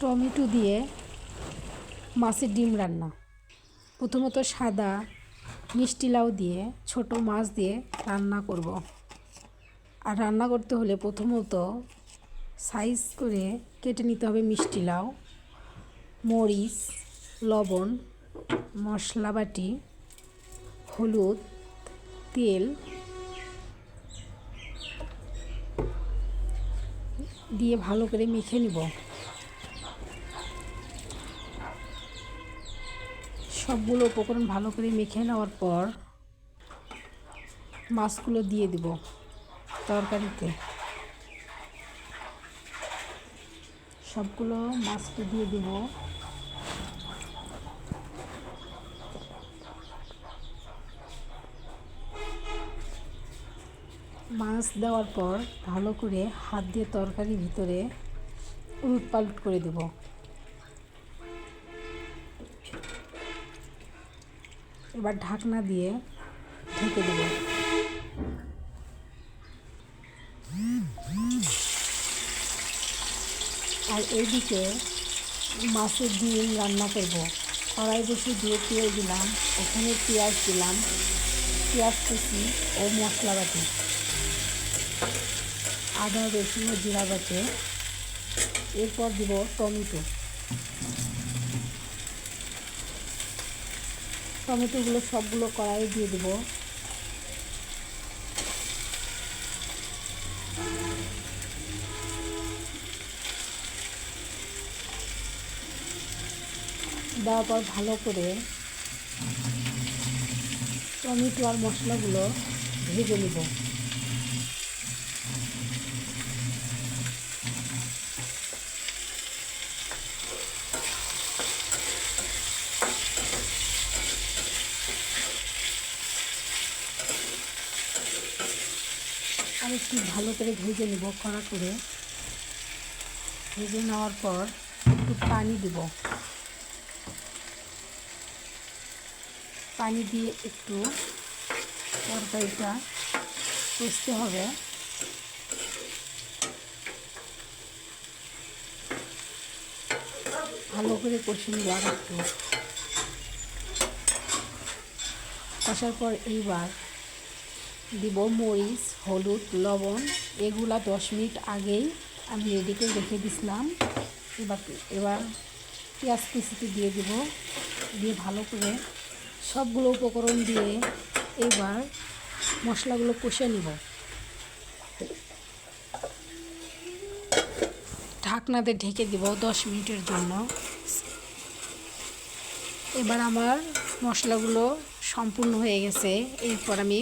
Tomato দিয়ে মাছের ডিম রান্না। প্রথমত সাদা মিষ্টি লাউ দিয়ে, ছোট মাছ দিয়ে রান্না করব। আর রান্না করতে হলে প্রথমত সাইজ করে কেটে নিতে হবে মিষ্টি লাউ, মরিচ, লবণ মশলা বাটি হলুদ, তেল দিয়ে ভালো করে মেখে নিব। সবগুলো উপকরণ ভালো করে মেখে নেওয়ার পর মাছগুলো দিয়ে দিব তরকারিতে। সবগুলো মাছকে দিয়ে দিব। মাছ দেওয়ার পর ভালো করে হাত দিয়ে তরকারির ভিতরে উলট পালট করে দেব। এবার ঢাকনা দিয়ে ঢেকে দেব। আর এইদিকে মাছের ডিম রান্না করব। কড়াই বসে দিয়ে তেল দিলাম, ওখানে পেঁয়াজ দিলাম, পেঁয়াজ কুচি ও মশলা বাটি, আদা রসুন ও জিরা বাটে, এরপর দিব টমেটো। টমেটোগুলো সবগুলো কড়াইয়ে দিয়ে দেবো। দেওয়ার পর ভালো করে টমেটো আর মশলাগুলো ভেজে নেব। আর একটু ভালো করে ভেজে নেব, কড়া করে। ভেজে নেওয়ার পর একটু পানি দেব। পানি দিয়ে একটু তরকারিটা কষতে হবে। ভালো করে কষে নিব আর একটু। কষার পর এইবার দিব মরিচ, হলুদ, লবণ, এগুলা দশ মিনিট আগেই আমি রেডি করে রেখে দিছিলাম। এবার এবার পেঁয়াজ কুচিতে দিয়ে দিব, দিয়ে ভালো করে সবগুলো উপকরণ দিয়ে এবার মশলাগুলো কষে নিব। ঢাকনাতে ঢেকে দিব দশ মিনিটের জন্য। এবার আমার মশলাগুলো সম্পূর্ণ হয়ে গেছে। এরপর আমি